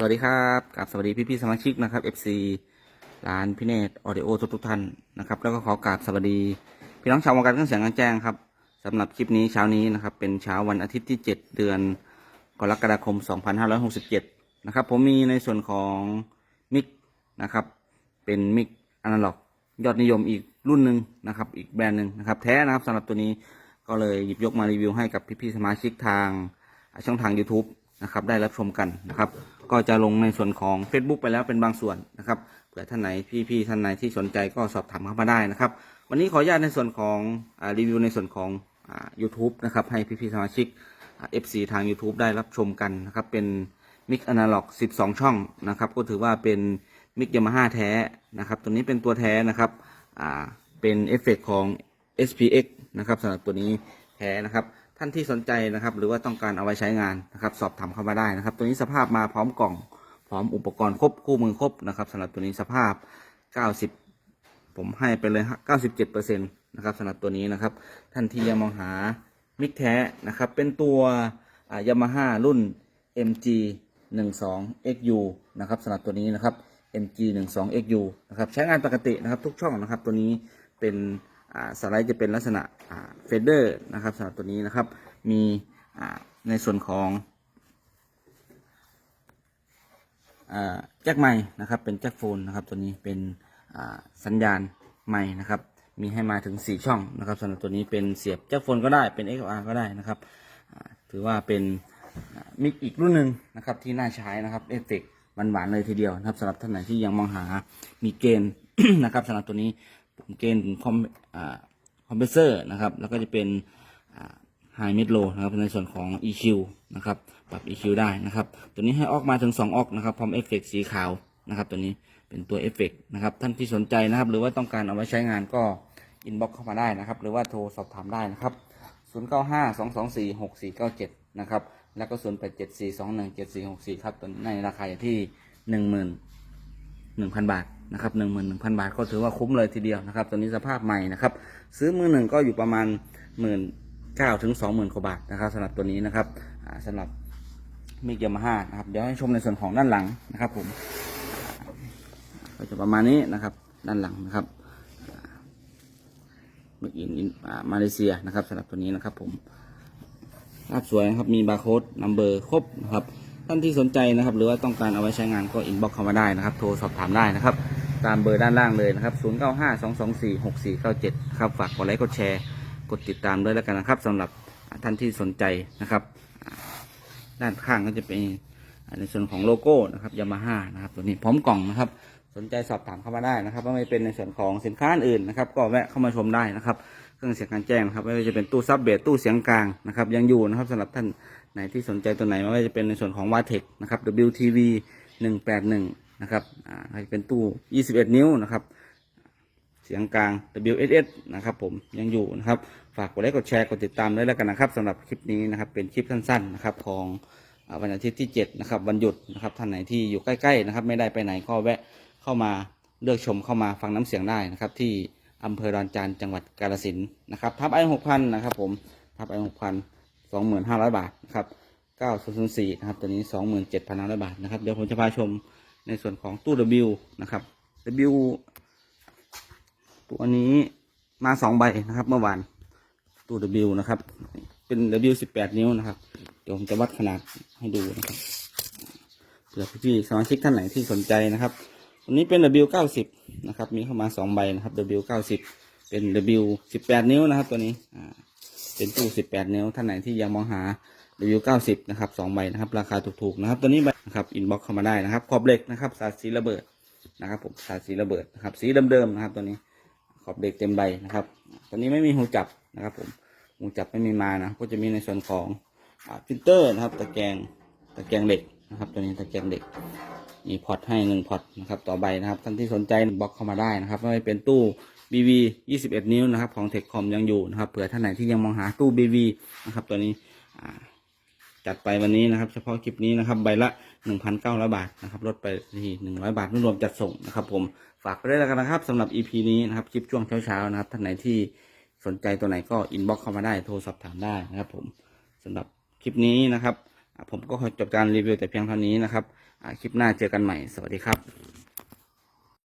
สวัสดีครับกับสวัสดีพี่ๆสมาชิกนะครับ FC ร้านพี่เนตออดิโอทุกทุกๆท่านนะครับ แล้วก็ขอกราบสวัสดีพี่น้องชาววงการเครื่องเสียงกลางแจ้งครับสำหรับคลิปนี้เช้านี้นะครับ เป็นเช้าวันอาทิตย์ที่ 7 เดือนกรกฎาคม 2567 นะครับ ผมมีในส่วนของมิกนะครับ เป็นมิกอนาล็อกยอดนิยมอีกรุ่นหนึ่งนะครับ อีกแบรนด์หนึ่งนะครับ แท้นะครับสำหรับตัวนี้ก็เลยหยิบยกมารีวิวให้กับพี่ๆสมาชิกทางช่องทาง YouTube นะครับ ได้รับชมกันนะครับ ก็จะลงในส่วนของ Facebook ไปแล้วเป็นบางส่วนนะครับเผื่อท่านไหนพี่ๆท่านไหนที่สนใจก็สอบถามเข้ามาได้นะครับ วันนี้ขออนุญาตในส่วนของอรีวิวในส่วนของอ่า YouTube นะครับให้พี่ๆสมาชิกอ่า FC ทาง YouTube ได้รับชมกันนะครับ เป็นมิกอนาล็อก 12 ช่องนะครับ ก็ถือว่าเป็นมิกยามาฮ่าแท้นะครับ ตัวนี้เป็นตัวแท้นะครับเป็นเอฟเฟกของ SPX นะครับสำหรับตัวนี้แท้นะครับ ท่านที่สนใจนะครับ หรือว่าต้องการเอาไว้ใช้งานนะครับ สอบถามเข้ามาได้นะครับ ตัวนี้สภาพมาพร้อมกล่อง พร้อมอุปกรณ์ครบคู่มือครบนะครับสำหรับตัวนี้สภาพ 90 ผมให้ไปเลย 97%นะครับสำหรับตัวนี้นะครับ ท่านที่ยังมองหามิกแท้นะครับ เป็นตัวยามาฮ่ารุ่น MG 12 XU นะครับสำหรับตัวนี้นะครับ MG 12 XU นะครับใช้งานปกตินะครับทุกช่องนะครับตัวนี้เป็น สไลด์จะเป็นลักษณะเฟเดอร์นะครับสำหรับตัวนี้นะครับ มีในส่วนของแจ็คไม้นะครับเป็นแจ็คโฟนนะครับตัวนี้เป็นสัญญาณไม้นะครับมีให้มาถึง 4 ช่องนะครับสำหรับตัวนี้เป็นเสียบแจ็คโฟนก็ได้เป็น XLR ก็ได้นะครับถือว่าเป็นมิกอีกรุ่นหนึ่งนะครับที่น่าใช้นะครับเอฟเฟกต์หวานๆเลยทีเดียวนะครับสำหรับท่านไหนที่ยังมองหามีเกณฑ์นะครับสำหรับตัวนี้ ผมเกณฑ์คอมคอมเพรสเซอร์นะครับ แล้วก็จะเป็นไฮเมดโลนะครับ ในส่วนของ EQ นะครับ ปรับ EQ ได้นะครับ ตัวนี้ให้ออกมาถึง 2 ออกนะครับ พร้อมเอฟเฟกสีขาวนะครับ ตัวนี้เป็นตัวเอฟเฟกนะครับ ท่านที่สนใจนะครับ หรือว่าต้องการเอาไว้ใช้งานก็อินบ็อกเข้ามาได้นะครับ หรือว่าโทรสอบถามได้นะครับ 095 224 6497 นะครับ แล้วก็ 0874 21 7464 ครับ ตัวนี้ในราคาอยู่ที่ 10,000 1,000 บาท นะครับ11,000บาทก็ถือว่าคุ้มเลยทีเดียวนะครับ ตัวนี้สภาพใหม่นะครับ ซื้อมือหนึ่งก็อยู่ประมาณหมื่นเก้าถึงสองหมื่นกว่าบาทนะครับสำหรับตัวนี้นะครับอ่าสำหรับมิกยามาฮ่านะครับเดี๋ยวให้ชมในส่วนของด้านหลังนะครับ ผมก็จะประมาณนี้นะครับ ด้านหลังนะครับมิกอินอินมาเลเซียนะครับสำหรับตัวนี้นะครับ ผมภาพสวยนะครับมีบาร์โค้ดนัมเบอร์ครบนะครับท่านที่สนใจนะครับ หรือว่าต้องการเอาไว้ใช้งานก็อินบ็อกเข้ามาได้นะครับ โทรสอบถามได้นะครับ ตามเบอร์ด้านล่างเลยนะครับ 0 9 5 2 2 4 6 4 9 7 ครับฝากกดไลค์กดแชร์ กดติดตามด้วยแล้วกันนะครับสำหรับท่านที่สนใจนะครับ ด้านข้างก็จะเป็นในส่วนของโลโก้นะครับยามาฮ่านะครับตัวนี้พร้อมกล่องนะครับ สนใจสอบถามเข้ามาได้นะครับว่าไม่เป็นในส่วนของสินค้าอื่นนะครับ ก็แวะเข้ามาชมได้นะครับ เครื่องเสียงการแจ้งนะครับไม่ว่าจะเป็นตู้ซับเบสตู้เสียงกลางนะครับ ยังอยู่นะครับสำหรับท่านไหนที่สนใจตัวไหนไม่ว่าจะเป็นในส่วนของวาเทคนะครับ WTV 181 นะครับอ่าให้เป็นตู้ 21 นิ้วนะครับ เสียงกลาง WSS นะครับ ผมยังอยู่นะครับ ฝากกดไลค์กดแชร์กดติดตามด้วยแล้วกันนะครับสำหรับคลิปนี้นะครับ เป็นคลิปสั้นๆนะครับของวันอาทิตย์ที่ 7 นะครับ วันหยุดนะครับท่านไหนที่อยู่ใกล้ๆนะครับ ไม่ได้ไปไหนก็แวะเข้ามาเลือกชมเข้ามาฟังน้ำเสียงได้นะครับ ที่อำเภอดอนจานจังหวัดกาฬสินธุ์นะครับทับไอหกพันนะครับ ผมทับไอหกพันสองหมื่นห้าร้อยบาทนะครับเก้าศูนย์สี่นะครับตัวนี้สองหมื่นเจ็ดพันห้าร้อยบาทนะครับเดี๋ยวผมจะพาชม ในส่วนของตู้ W นะครับ W ตัวนี้มาสองใบนะครับ เมื่อวานตู้ W นะครับ เป็น W สิบแปดนิ้วนะครับ เดี๋ยวผมจะวัดขนาดให้ดูนะครับเผื่อพี่ๆสมาชิกท่านไหนที่สนใจนะครับตัวนี้เป็น W เก้าสิบนะครับ มีเข้ามาสองใบนะครับ W เก้าสิบเป็น W สิบแปดนิ้วนะครับ ตัวนี้อ่าเป็นตู้สิบแปดนิ้วท่านไหนที่ยังมองหา W เก้าสิบนะครับสองใบนะครับ ราคาถูกๆนะครับตัวนี้ใบนะครับอินบ็อกเข้ามาได้นะครับขอบเหล็กนะครับสาดสีระเบิดนะครับผมสาดสีระเบิดนะครับ สีเดิมๆนะครับ ตัวนี้ขอบเด็กเต็มใบนะครับ ตัวนี้ไม่มีหูจับนะครับ ผมหูจับไม่มีมานะก็จะมีในส่วนของฟิลเตอร์นะครับ ตะแกรงตะแกรงเหล็กนะครับ ตัวนี้ตะแกรงเหล็กมีพอร์ตให้หนึ่งพอร์ตนะครับต่อใบนะครับท่านที่สนใจบล็อกเข้ามาได้นะครับไม่ว่าเป็นตู้ BV 21 นิ้วนะครับ ของเทคคอมยังอยู่นะครับเผื่อท่านไหนที่ยังมองหาตู้ BV นะครับตัวนี้อ่า จัดไปวันนี้นะครับ เฉพาะคลิปนี้นะครับใบละ1,900บาทนะครับลดไปที่100บาทรวมจัดส่งนะครับ ผมฝากไปด้วยแล้วกันนะครับสำหรับ EP นี้นะครับคลิปช่วงเช้าๆนะครับท่านไหนที่สนใจตัวไหนก็อินบ็อกเข้ามาได้โทรสอบถามได้นะครับผมสำหรับคลิปนี้นะครับ ผมก็ขอจบการรีวิวแต่เพียงเท่านี้นะครับคลิปหน้าเจอกันใหม่สวัสดีครับ